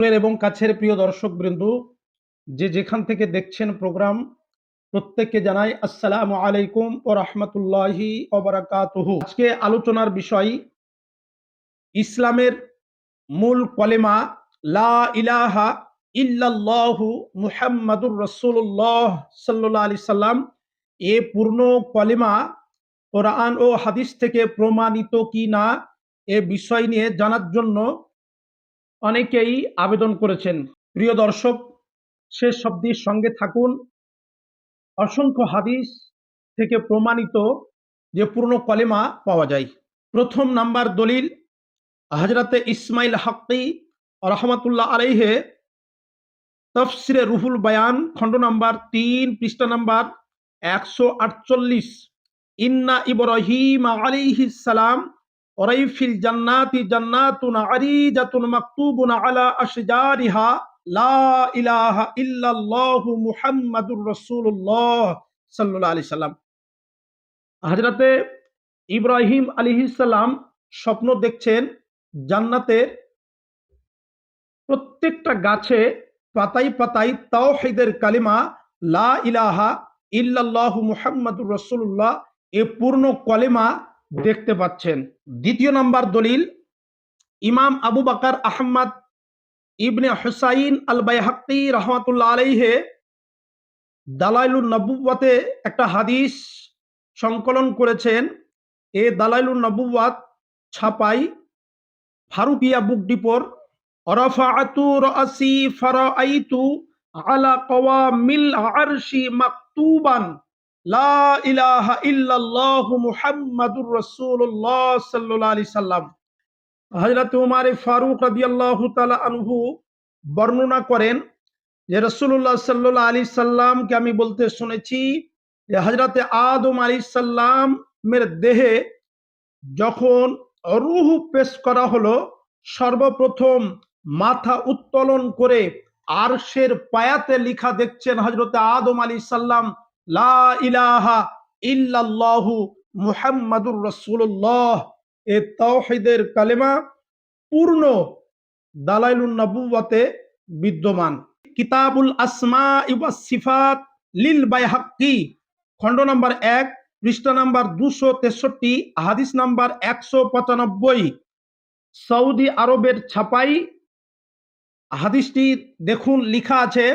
এবং কাছের প্রিয় দর্শক বৃন্দ যে যেখান থেকে দেখছেন প্রোগ্রাম, প্রত্যেককে জানাই আসসালামু আলাইকুম ও রহমতুল্লাহি আজকে আলোচনার বিষয়, ইসলামের মূল কলেমা, লা ইলাহা ইল্লাল্লাহু মুহাম্মাদুর রাসূলুল্লাহ সাল্লাল্লাহু আলাইহি সাল্লাম। এ পূর্ণ কলেমা কোরআন ও হাদিস থেকে প্রমাণিত কি না, এ বিষয় নিয়ে জানার জন্য অনেকেই আবেদন করেছেন। প্রিয় দর্শক শেষ শব্দের সঙ্গে থাকুন। অসংখ্য হাদিস থেকে প্রমাণিত যে পূর্ণ কলেমা পাওয়া যায়। প্রথম নাম্বার দলিল হজরতে ইসমাইল হাক্কি রহমতুল্লাহ আলাইহে তফসিরে রুহুল বায়ান, খণ্ড নাম্বার তিন, পৃষ্ঠা নাম্বার একশো আটচল্লিশ। ইন্না ইব্রাহিম আলাইহিস সালাম ওরাইফিল জান্নাতি জান্নাতুন আরিজাতুন মাকতুবুন আলা আশজারিহা, লা ইলাহা ইল্লাল্লাহু মুহাম্মাদুর রাসূলুল্লাহ সাল্লাল্লাহু আলাইহি সাল্লাম। হযরতে ইব্রাহিম আলাইহিস সালাম স্বপ্ন দেখছেন জান্নাতের প্রত্যেকটা গাছে পাতাই পাতায় তাওহীদের কালিমা, লা ইলাহা ইল্লাল্লাহু মুহাম্মাদুর রাসূলুল্লাহ, এ পূর্ণ কলেমা দেখতে পাচ্ছেন। দ্বিতীয় নম্বর দলিল, ইমাম আবু বাকার আহমদ ইবনে হুসাইন আল বাইহাক্কি রহমাতুল্লাহ আলাইহে দালাইলুন নবুয়াতে একটা হাদিস সংকলন করেছেন। এ দালাইলুন নবুয়াত ছাপাই ফারুকিয়া বুক ডিপোর রফাআতু রাসি ফারাআইতু আলা কওয়ামিল আরশি মাকতুবান সাল্লাম। বর্ণনা করেন যে সাল্লামকে আমি বলতে শুনেছি যে আদম আলাইহিস সালামের দেহে যখন রূহ পেশ করা হলো, সর্বপ্রথম মাথা উত্তোলন করে আরশের পায়াতে লিখা দেখছেন হযরতে আদম আলাইহিস সালাম লা ইলাহা ইল্লাল্লাহু মুহাম্মাদুর রাসূলুল্লাহ। এ তাওহীদের কালেমা পূর্ণ দালাইলুন নবুওয়াতে বিদ্যমান। কিতাবুল আসমা ইওয়া সিফাত লিল বাইহাক্কি, খণ্ড নাম্বার এক, পৃষ্ঠা নাম্বার দুশো তেষট্টি, হাদিস নাম্বার একশো পঁচানব্বই। সৌদি আরবের ছাপাই হাদিসটি দেখুন, লিখা আছে,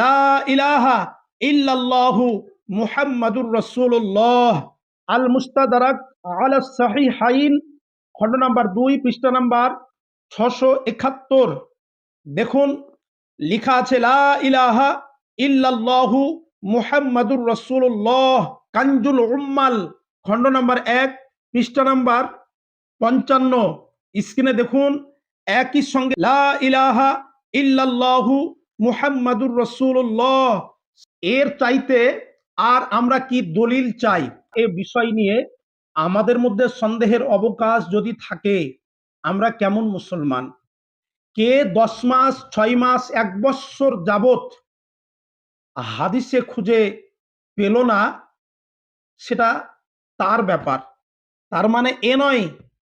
লা ইলাহা ইল্লাল্লাহু মুহাম্মাদুর রাসূলুল্লাহ আল মুস্তাদারাক আলা সাহিহাইন, খণ্ড নাম্বার দুই, পৃষ্ঠা নাম্বার ছশো একাত্তর। দেখুন, লিখা আছে, লা ইলাহা ইল্লাল্লাহু মুহাম্মাদুর রাসূলুল্লাহ কাঞ্জুল উম্মাল, খণ্ড নাম্বার এক, পৃষ্ঠা নাম্বার পঞ্চান্ন। স্ক্রিনে দেখুন, একই সঙ্গে, লা ইলাহা ইল্লাল্লাহু মুহাম্মাদুর রাসূলুল্লাহ। এর চাইতে আর আমরা কি দলিল চাই? এ বিষয় নিয়ে আমাদের মধ্যে সন্দেহের অবকাশ যদি থাকে, আমরা কেমন মুসলমান? কে দশ মাস, ছয় মাস, এক বৎসর যাবত হাদিসে খুঁজে পেল না, সেটা তার ব্যাপার। তার মানে এ নয়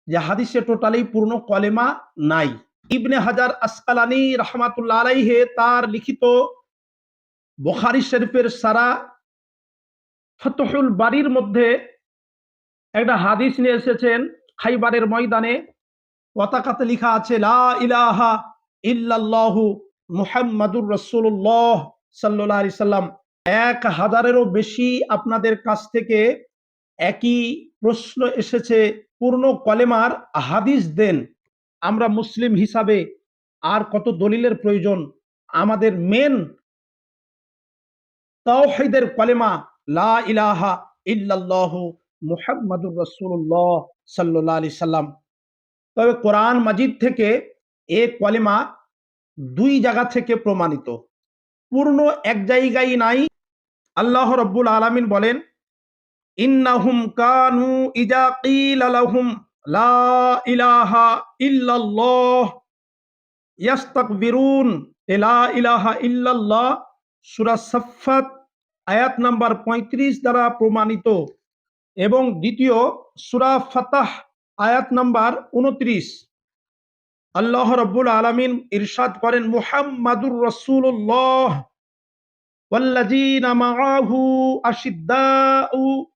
যে হাদিসে টোটালি পূর্ণ কলেমা নাই। ইবনে হাজার আসকালানি রহমাতুল্লাহ আলাইহে তার লিখিত বোখারি শরীফের সারা ফতহুল বাড়ির মধ্যে একটা হাদিস নিয়ে এসেছেন, খাইবারের ময়দানে। পতাকাতে লেখা আছে, লা ইলাহা ইল্লাল্লাহু মুহাম্মাদুর রাসূলুল্লাহ সাল্লাল্লাহু আলাইহি সাল্লাম। এক হাজারেরও বেশি আপনাদের কাছ থেকে একই প্রশ্ন এসেছে, পূর্ণ কলেমার হাদিস দেন। আমরা মুসলিম হিসাবে আর কত দলিলের প্রয়োজন? আমাদের মেন তাওহীদের কলেমা লা ইলাহা ইল্লাল্লাহু মুহাম্মাদুর সাল্লাম। তবে কোরআন মাজিদ থেকে এ কলেমা দুই জায়গা থেকে প্রমাণিত। পূর্ণ এক জায়গায় নাই। আল্লাহ রব্বুল আলামিন বলেন, ইন্নাহুম কানু ইজা কিলা লা ইলাহা ইল্লাল্লাহ ইয়াস্তাকবিরুন। লা ইলাহা ইল্লাল্লাহ সূরা সাফফাত আয়াত নাম্বার 35 দ্বারা প্রমাণিত এবং দ্বিতীয় সূরা ফাতাহ আয়াত নাম্বার 29 আল্লাহ রব্বুল আলমিন ইরশাদ করেন মুহাম্মাদুর রসুল্লাহ والذين معه أشداء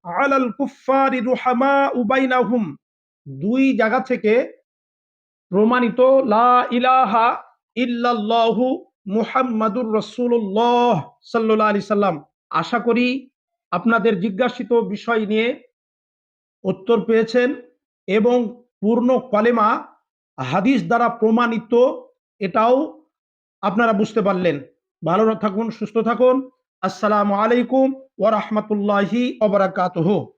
على الكفار رحماء بينهم দুই জায়গা থেকে প্রমাণিত লা ইলাহা ইল্লাল্লাহু মুহাম্মাদুর রসুল্লাহ সাল্লাল্লাহু আলাইহি সাল্লাম আশা করি আপনাদের জিজ্ঞাসিত বিষয় নিয়ে উত্তর পেয়েছেন এবং পূর্ণ কলেমা, হাদিস দ্বারা প্রমাণিত, এটাও আপনারা বুঝতে পারলেন। ভালো থাকুন, সুস্থ থাকুন। আসসালামু আলাইকুম ওয়া রাহমাতুল্লাহি ওয়া বারাকাতুহু।